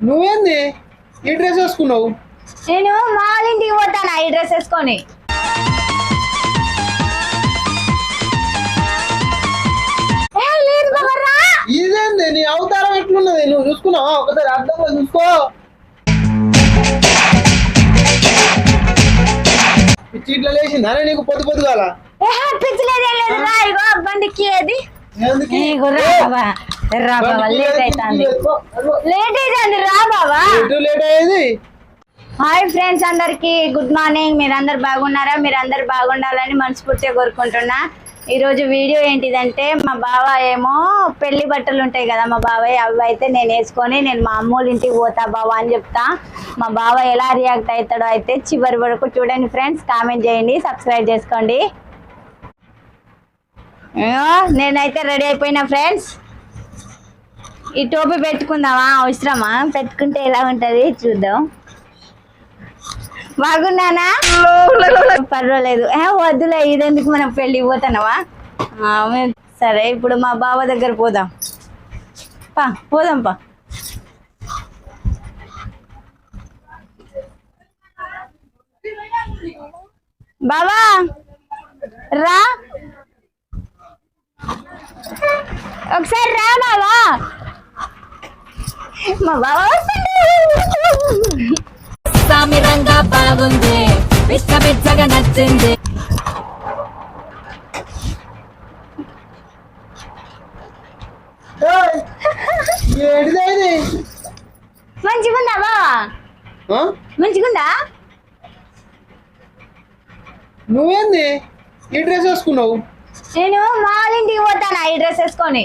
నువ్వేంది? ఈ డ్రెస్ వేసుకున్నావు? నేను మా వాళ్ళ ఇంటికి పోతాను ఈ డ్రెస్ వేసుకొని. ఏ, లేదు బాబా, రా. ఇదేంది? నీ అవతారం ఎట్లున్నది? నువ్వు చూసుకున్నావా? ఒకసారి అర్థంగా చూసుకో. పిచ్చి ఇట్లా లేచిందా? నీకు పొద్దు పొద్దుగాల. ఏ, పిచ్చలేదు ఏం లేదు రా ఇగో బండికి ఏది? ఎందుకు? ఇగో రా బాబా. రా లేట్? అవుతుంది అవుతుంది రా లేట్ అయ్యేది? హాయ్ ఫ్రెండ్స్ అందరికి గుడ్ మార్నింగ్. మీరందరు బాగున్నారా? మీరందరు బాగుండాలని మనస్ఫూర్తిగా కోరుకుంటున్నా. ఈరోజు వీడియో ఏంటిదంటే మా బావ ఏమో పెళ్ళి బట్టలు ఉంటాయి కదా మా బాబాయ్ అవి అయితే నేను వేసుకొని నేను మా అమ్మోళ్ళ ఇంటికి పోతా బావ అని చెప్తా. మా బావ ఎలా రియాక్ట్ అవుతాడో అయితే చివరి వరకు చూడండి ఫ్రెండ్స్. కామెంట్ చేయండి సబ్స్క్రైబ్ చేసుకోండి. నేనైతే రెడీ అయిపోయినా ఫ్రెండ్స్. ఈ టోపీ పెట్టుకుందామా? అవసరమా? పెట్టుకుంటే ఎలా ఉంటది? చూద్దాం. బాగున్నానా? పర్వాలేదు. వద్దులే ఇదెందుకు మనం పెళ్ళి మే- సరే ఇప్పుడు మా బావ దగ్గర పోదాం. పా పోదాం పా. బావా రా. ఒకసారి రా బావా. మా బావ బాగుంది. పిచ్చ పిచ్చగా నచ్చింది? మంచిగుందా బావా? మంచిగుందా? నువ్వేంది? ఈ డ్రెస్ వేసుకున్నావు? నేను మా వాళ్ళ ఇంటికి పోతాను ఈ డ్రెస్ వేసుకొని?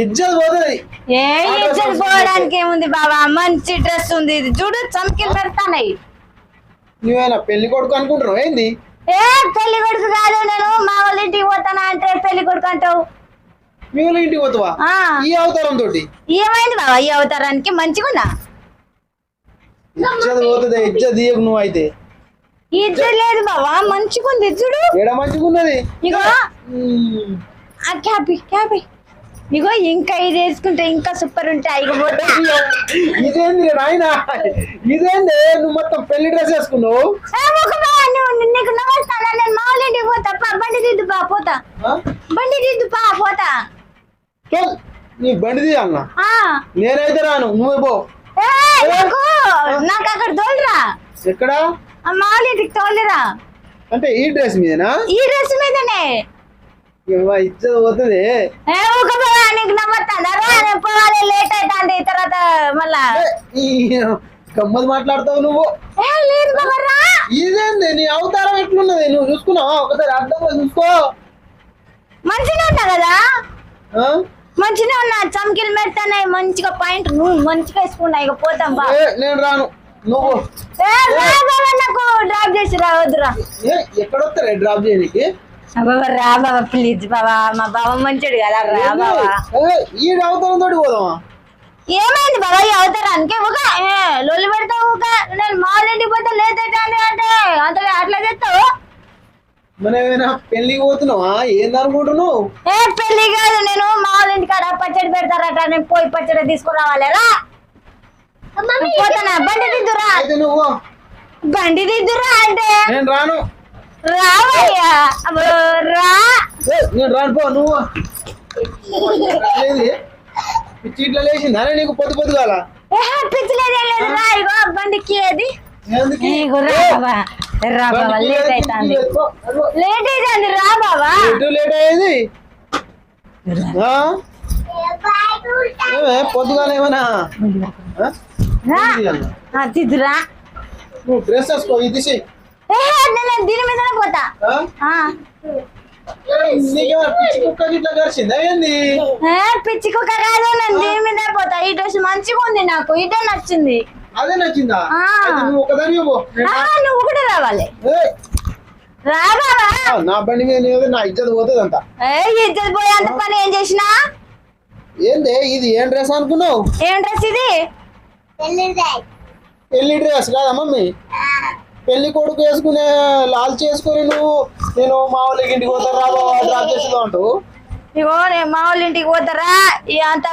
ఇజ్జత్ పోతుంది ఏ ఇజ్జత్ పోవడానికి ఏముంది బాబా? మంచి డ్రెస్ ఉంది ఇది. చూడు చమకిలు పెడతానాయి. నువ్వేనా పెళ్ళి కొడుకు అనుకుంటున్నావు? ఏంది? ఏ పెళ్ళి కొడుకు కాదు నేను. మా వాళ్ళ ఇంటికి పోతానా అంటే పెళ్ళి కొడుకు అంటావు. మీ వాళ్ళ ఇంటికి పోతావా? ఈ అవతారం తోటి. ఏమైంది బాబా ఈ అవతారానికి? మంచిగుందా? ఇజ్జత్ పోతుంది ఇజ్జత్ తీయకు నువ్వు అయితే. ఇజ్జత్ లేదు బాబా మంచిగుంది. చూడు. ఏడ మంచిగా ఉన్నది ఇగో. మ్మ్. ఆ క్యాపి క్యాపి. ఇగో ఇంకా ఇది వేసుకుంటే ఇంకా సూపర్ ఉంటాయి ఇదేంది నాయన? ఇదేంది? నువ్వు మొత్తం పెళ్ళి డ్రెస్ వేసుకున్నావు? నీకు నమస్తానా నేను మా వాళ్ళ ఇంటికి పోతా. పా, బండి దిద్దు పా పోతా? బండి దిద్దు పా పోతా. నీ బండి ఆ. నేనైతే రాను నువ్వే పో. నాకు అక్కడ తోలురా. ఎక్కడ? ఆ మాలింటికి తోలురా. అంటే ఈ డ్రెస్ మీదనా? ఈ డ్రెస్ మీదనే. ఇజ్జత్ పోతుంది. నీకు నేను పోవాలి లేట్ అవుతుంది తర్వాత మళ్ళా. ఈ గమ్మత్ మాట్లాడతావు నువ్వు? ఏ లేదు బాబా ఇదేంది? నీ అవతారం ఎట్లున్నది? నువ్వు చూసుకున్నావా? ఒకసారి అర్థంగా చూసుకో. మంచిగా ఉన్నా కదా? మంచిగా ఉన్నా. చమకిలు మెడతాయి మంచిగా పాయింట్ నువ్వు మంచిగా వేసుకున్నా. ఇక పోతాం బా. నేను రాను. నువ్వు. నాకు డ్రాప్ చేసి రా వద్దురా. ఏ, ఎక్కడొస్తారే డ్రాప్ చేయడానికి బాబా రా బాబా ప్లీజ్ బాబా మా బాబా మంచిడు కదా రా బాబా. ఈ అవతారం తోటి పోదామా? ఏమైంది బాబా ఈ అవతారానికి ఒక ఏ, లొల్లి పెడతావు ఒక నేను మాల్ ఇంటికి పోతే లేట్ అవుతుంది అంటే అంత అట్లా చేస్తావు? ఏమైనా పెళ్ళికి పోతున్నావా? ఏందనుకుంటున్నావు ఏ పెళ్ళి కాదు నేను మాల్ ఇంటి కాడ పచ్చడి పెడతారట. నేను పోయి పచ్చడి తీసుకురావాలి రా. పోతానా? బండి దిద్దురా. బండి దిద్దురా అంటే? నేను రాను. రావయ్యా. రా. ఏ, నేను రాను పో నువ్వు. లేదు పిచ్చి ఇట్లా లేచిందా? నీకు పొద్దు పిచ్చలేదు లేదు రా ఇగో బండికి బాబా లేట్? అవుతుంది. లేట్ అవుతుంది బాబా లేట్ అయ్యేది? పొద్దుగాల ఏమన్నా? రా. నువ్వు డ్రెస్ వేసుకో ఇది దీని మీదనే పోతా. పిచ్చి కుక్క కాదు నేను దీని మీదనే పోతా. ఈ డ్రెస్ మంచిగా ఉంది నాకు ఇదే నచ్చింది. అదే నచ్చిందా? నువ్వు కూడా రావాలి. ఏయ్, రా బాబా ఆ, నా బండి మీద నా ఇజ్జత్ పోతుంది అంత ఏ ఇద్దరు పోయేంత పని ఏం చేసినా? ఏంది ఇది ఏం డ్రెస్ అనుకున్నావు? ఏం డ్రెస్ ఇది? పెళ్ళి డ్రెస్. కాదా మమ్మీ? పెళ్ళి కొడుకు వేసుకునే లాల్ చేసుకుని నువ్వు నేను మా వాళ్ళకి ఇంటికి పోతా రా బాబా డ్రాప్ చేస్తుందా అంటూ. ఇగో నేను మా వాళ్ళ ఇంటికి పోతారా? ఈ అంత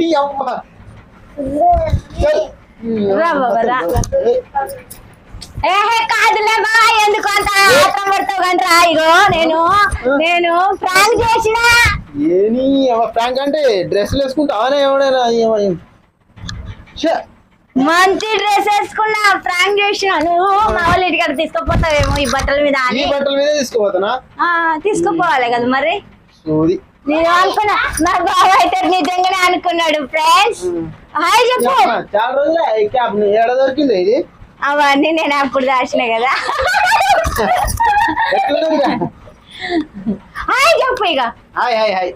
ఈ అమ్మ. చల్. రా బాబా, రా. ఏహే కాదులే బా ఎందుకు అంత ఆత్రం పడతావు కానీ రా ఇగో నేను నేను ప్రాంక్ చేసిన. ఏని ఫ్రాంక్ అంటే డ్రెస్సులు వేసుకుంటావానే ఎవడైనా ఏమో- ఛే, మంచి డ్రెస్ వేసుకున్నా ప్రాంక్ చేసిన నువ్వు మా వాళ్ళ ఇంటికాడ తీసుకుపోతావేమో ఈ బట్టల మీద ఈ బట్టల మీదే తీసుకోపోతానా? ఆ, తీసుకుపోవాలి కదా మరి. నేను అనుకున్నా నా బావ అయితే నిజంగానే అనుకున్నాడు ఫ్రెండ్స్ హాయ్ చెప్పు. చాలా రోజులే క్యాప్ ఏడ దొరికింది ఇది? అవన్నీ నేను అప్పుడు దాచిన కదా? హాయ్ చెప్పు ఇక. Hi hi hi.